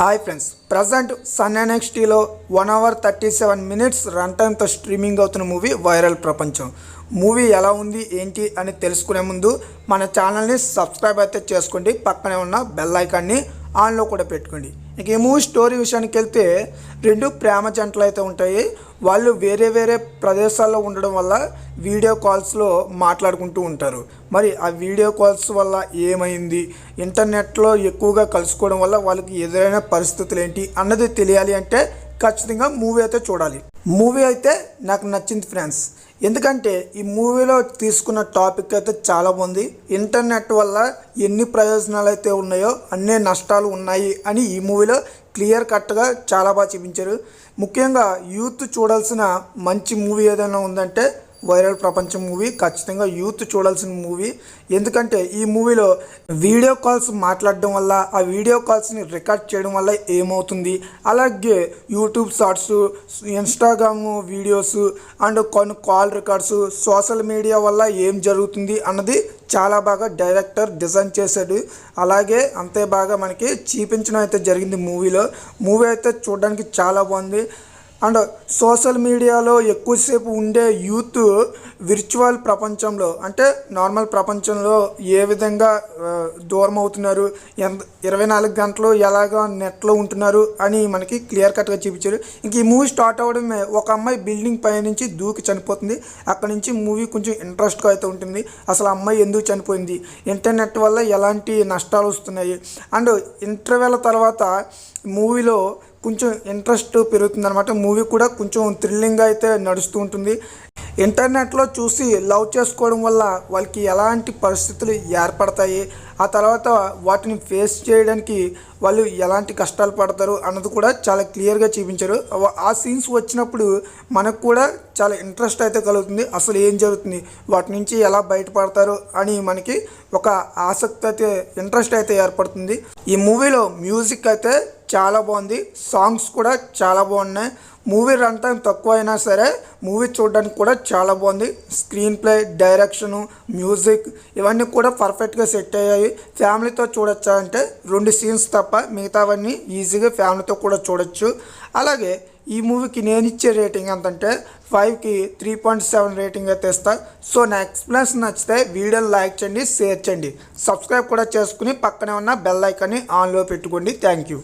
Hi friends present Sun ఎన్ఎక్స్టీలో one hour thirty seven minutes run టైంతో streaming అవుతున్న movie viral ప్రపంచం. Movie ఎలా ఉంది ఏంటి అని తెలుసుకునే ముందు మన ఛానల్ని సబ్స్క్రైబ్ అయితే చేసుకోండి. పక్కనే ఉన్న బెల్ ఐకాన్ని ఆన్లో కూడా పెట్టుకోండి. ఇంకేమో ఈ మూవీ స్టోరీ విషయానికి వెళ్తే రెండు ప్రేమ జంటలు అయితే ఉంటాయి. వాళ్ళు వేరే వేరే ప్రదేశాల్లో ఉండడం వల్ల వీడియో కాల్స్లో మాట్లాడుకుంటూ ఉంటారు. మరి ఆ వీడియో కాల్స్ వల్ల ఏమైంది? ఇంటర్నెట్లో ఎక్కువగా కలుసుకోవడం వల్ల వాళ్ళకి ఎదురైన పరిస్థితులు ఏంటి అన్నది తెలియాలి అంటే ఖచ్చితంగా మూవీ అయితే చూడాలి. మూవీ అయితే నాకు నచ్చింది ఫ్రెండ్స్. ఎందుకంటే ఈ మూవీలో తీసుకున్న టాపిక్ అయితే చాలా బాగుంది ఇంటర్నెట్ వల్ల ఎన్ని ప్రయోజనాలు అయితే ఉన్నాయో అన్నీ నష్టాలు ఉన్నాయి అని ఈ మూవీలో క్లియర్ కట్గా చాలా బాగా చూపించారు. ముఖ్యంగా యూత్ చూడాల్సిన మంచి మూవీ ఏదైనా ఉందంటే వైరల్ ప్రపంచం మూవీ ఖచ్చితంగా యూత్ చూడాల్సిన మూవీ. ఎందుకంటే ఈ మూవీలో వీడియో కాల్స్ మాట్లాడడం వల్ల ఆ వీడియో కాల్స్ని రికార్డ్ చేయడం వల్ల ఏమవుతుంది. అలాగే YouTube shorts Instagram videos and కొన్ని కాల్ రికార్డ్స్ సోషల్ మీడియా వల్ల ఏం జరుగుతుంది అన్నది చాలా బాగా డైరెక్టర్ డిజైన్ చేశాడు. అలాగే అంతే బాగా మనకి చూపించడం అయితే జరిగింది మూవీలో. మూవీ అయితే చూడడానికి చాలా బాగుంది. అండ్ సోషల్ మీడియాలో ఎక్కువసేపు ఉండే యూత్ విర్చువల్ ప్రపంచంలో అంటే నార్మల్ ప్రపంచంలో ఏ విధంగా దూరం అవుతున్నారు ఎంత ఇరవై నాలుగు గంటలు ఎలాగ నెట్లో ఉంటున్నారు అని మనకి క్లియర్ కట్గా చూపించారు. ఇంక ఈ మూవీ స్టార్ట్ అవ్వడమే ఒక అమ్మాయి బిల్డింగ్ పై నుంచి దూకి చనిపోతుంది. అక్కడ నుంచి మూవీ కొంచెం ఇంట్రెస్ట్గా అయితే ఉంటుంది. అసలు అమ్మాయి ఎందుకు చనిపోయింది? ఇంటర్నెట్ వల్ల ఎలాంటి నష్టాలు వస్తున్నాయి? అండ్ ఇంటర్వెల్ తర్వాత మూవీలో కొంచెం ఇంట్రెస్ట్ పెరుగుతుందనమాట మూవీ కూడా కొంచెం థ్రిల్లింగ్ అయితే నడుస్తూ ఉంటుంది. ఇంటర్నెట్లో చూసి లవ్ చేసుకోవడం వల్ల వాళ్ళకి ఎలాంటి పరిస్థితులు ఏర్పడతాయి? ఆ తర్వాత వాటిని ఫేస్ చేయడానికి వాళ్ళు ఎలాంటి కష్టాలు పడతారు అన్నది కూడా చాలా క్లియర్గా చూపించారు. ఆ సీన్స్ వచ్చినప్పుడు మనకు కూడా చాలా ఇంట్రెస్ట్ అయితే కలుగుతుంది. అసలు ఏం జరుగుతుంది? వాటి నుంచి ఎలా బయటపడతారు అని మనకి ఒక ఆసక్తి అయితే ఇంట్రెస్ట్ అయితే ఏర్పడుతుంది. ఈ మూవీలో మ్యూజిక్ అయితే చాలా బాగుంది. సాంగ్స్ కూడా చాలా బాగున్నాయి. మూవీ రన్ టైం తక్కువ అయినా సరే మూవీ చూడడానికి కూడా చాలా బాగుంది. స్క్రీన్ ప్లే డైరెక్షను మ్యూజిక్ ఇవన్నీ కూడా పర్ఫెక్ట్గా సెట్ అయ్యాయి. ఫ్యామిలీతో చూడొచ్చా అంటే రెండు సీన్స్ తప్ప తప్ప మిగతావన్నీ ఈజీగా ఫ్యామిలీతో కూడా చూడొచ్చు. అలాగే ఈ మూవీకి నేను ఇచ్చే రేటింగ్ ఎంతంటే ఫైవ్కి త్రీ పాయింట్ సెవెన్ రేటింగ్ అయితే ఇస్తా సో నా ఎక్స్ప్లెనేషన్ నచ్చితే వీడియోని లైక్ చేయండి షేర్ చేయండి. సబ్స్క్రైబ్ కూడా చేసుకుని పక్కనే ఉన్న బెల్ ఐకాన్ని ఆన్లో పెట్టుకోండి. Thank you.